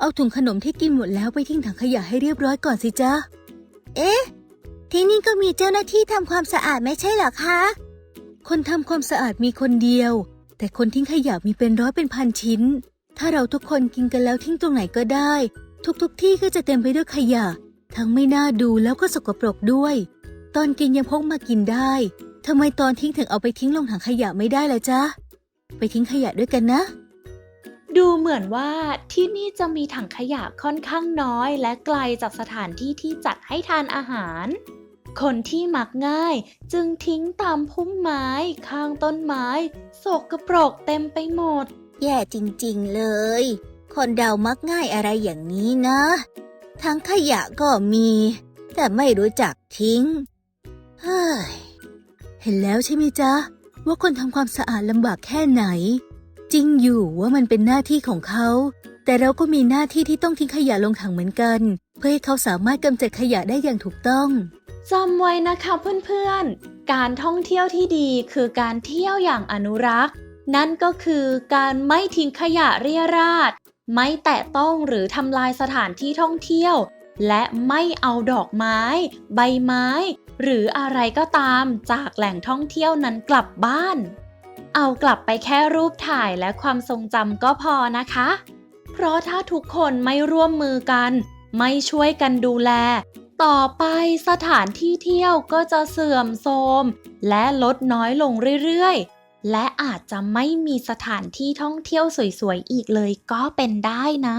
เอาถุงขนมที่กินหมดแล้วไปทิ้งถังขยะให้เรียบร้อยก่อนสิจ๊ะ เอ๊ะ ที่นี่ก็มีเจ้าหน้าที่ทำความสะอาดไม่ใช่เหรอคะ คนทำความสะอาดมีคนเดียว แต่คนทิ้งขยะมีเป็นร้อยเป็นพันชิ้น ถ้าเราทุกคนกินกันแล้วทิ้งตรงไหนก็ได้ ทุกๆทที่ก็จะเต็มไปด้วยขยะ ทั้งไม่น่าดูแล้วก็สกปรกด้วย ตอนกินยังพกมากินได้ทำไมตอนทิ้งถึงเอาไปทิ้งลงถังขยะไม่ได้ล่ะจ๊ะ ไปทิ้งขยะด้วยกันนะ ดูเหมือนว่าที่นี่จะมีถังขยะค่อนข้างน้อย และไกลจากสถานที่ที่จัดให้ทานอาหาร คนที่มักง่ายจึงทิ้งตามพุ่มไม้ ข้างต้นไม้สกกระปรกเต็มไปหมด แย่จริงๆเลย คนเดามักง่ายอะไรอย่างนี้นะ ทั้งขยะก็มี แต่ไม่รู้จักทิ้ง เฮ้ย เห็นแล้วใช่ไหมจ๊ะ ว่าคนทำความสะอาดลำบากแค่ไหน จริงอยู่ว่ามันเป็นหน้าที่ของเขา แต่เราก็มีหน้าที่ที่ต้องทิ้งขยะลงถังเหมือนกัน เพื่อให้เขาสามารถกำจัดขยะได้อย่างถูกต้องจำไว้นะคะเพื่อนๆ การท่องเที่ยวที่ดีคือการเที่ยวอย่างอนุรักษ์ นั่นก็คือการไม่ทิ้งขยะเรี่ยราดไม่แตะต้องหรือทำลายสถานที่ท่องเที่ยว และไม่เอาดอกไม้ ใบไม้ หรืออะไรก็ตามจากแหล่งท่องเที่ยวนั้นกลับบ้าน เอากลับไปแค่รูปถ่ายและความทรงจำก็พอนะคะ เพราะถ้าทุกคนไม่ร่วมมือกัน ไม่ช่วยกันดูแล ต่อไปสถานที่เที่ยวก็จะเสื่อมโทรมและลดน้อยลงเรื่อยๆ และอาจจะไม่มีสถานที่ท่องเที่ยวสวยๆ อีกเลยก็เป็นได้นะ